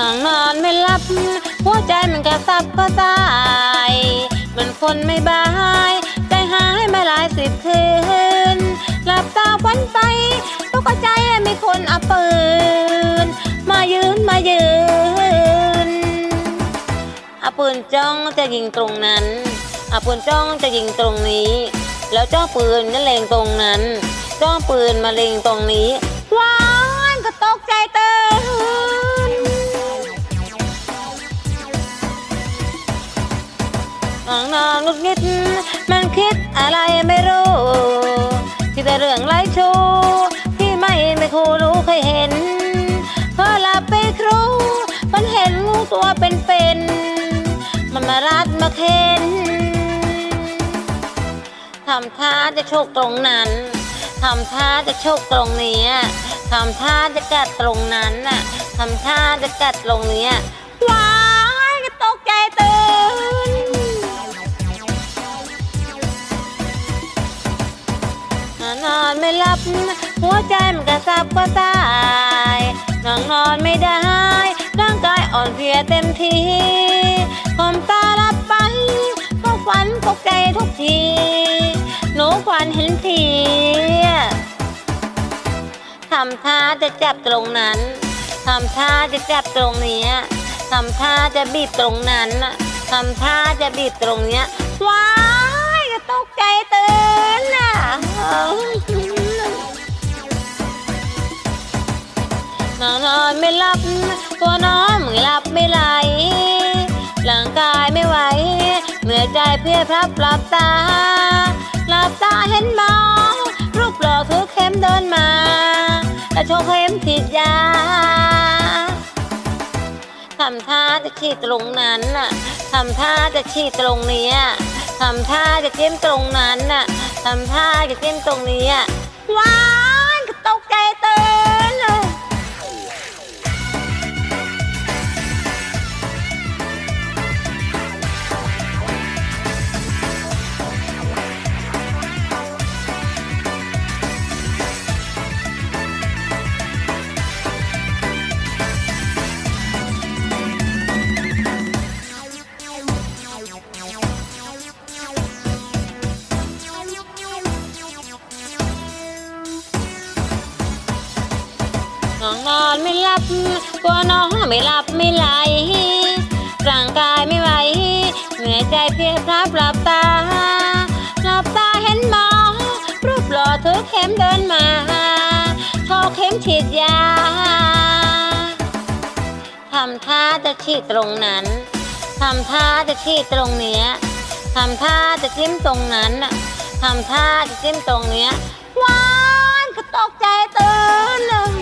นอนนอนไม่หลับ หัวใจมันกระสับกระส่าย มันคนไม่บายใจหายมาหลายสิบคืน หลับตาฝันไปตกใจมีคนเอาปืน มายืนมายืนเอาปืนจ้องจะยิงตรงนั้นเอาปืนจ้องจะยิงตรงนี้ แล้วจ้องปืนนั่นเลงตรงนั้น จ้องปืนมาเลงตรงนี้ว้ายก็ตกใจเตื่น นางนงงุดงิด มันคิดอะไรไม่รู้ ที่แต่เรื่องไร้ชูที่ไม่ไม่ครูรู้เคยเห็นพอหลับไปครูมันเห็นงูตัวเป็นๆมันมารัดมาเค้นทำท่าจะโชคตรงนั้นทำท่าจะโชคตรงเนี้ยทำท่าจะกัดตรงนั้นน่ะทำท่าจะกัดตรงเนี้ยว้ายก็ตกใจตื่น อนไม่หลับ หัวใจมันกระสับกระส่ายนอนนอนไม่ได้ร่างกายอ่อนเพลียเต็มทีความตาลับไปก็ฝันตกใจทุกทีหนูฝันเห็นผีทำท่าจะจับตรงนั้นทำท่าจะจับตรงนี้ทำท่าจะบีบตรงนั้นทำท่าจะบีบตรงเนี้ยว้ายตกใจตื่นน่ะ อนไม่หลับ ตัวน้องมึงหลับไม่ไหลร่างกายไม่ไหวเหนื่อยใจเพลียพลับหลับตาหลับตาเห็นมอรูปหล่อถือเข็มเดินมาและโชว์เข็มฉีดยาทำท่าจะฉีดตรงนั้นน่ะทำท่าจะฉีดตรงนี้ทำท่าจะเจิ้มตรงนั้นน่ะทำท่าจะเจิ้มตรงนี้อะว้ายก็ตกใจตื่นเลยับกลัวน้องไม่หลับไม่ไหลร่างกายไม่ไหวเหนื่อยใจเพียพลับหลับตาหลับตาเห็นหมอรูปหล่อถือเข็มเดินมาโชว์เข็มฉีดยาทำท่าจะฉีดตรงนั้นทำท่าจะฉีดตรงเนี้ยทำท่าจะจิ้มตรงนั้นทำท่าจะจิ้มตรงเนี้ยว้ายก็ตกใจตื่นเลย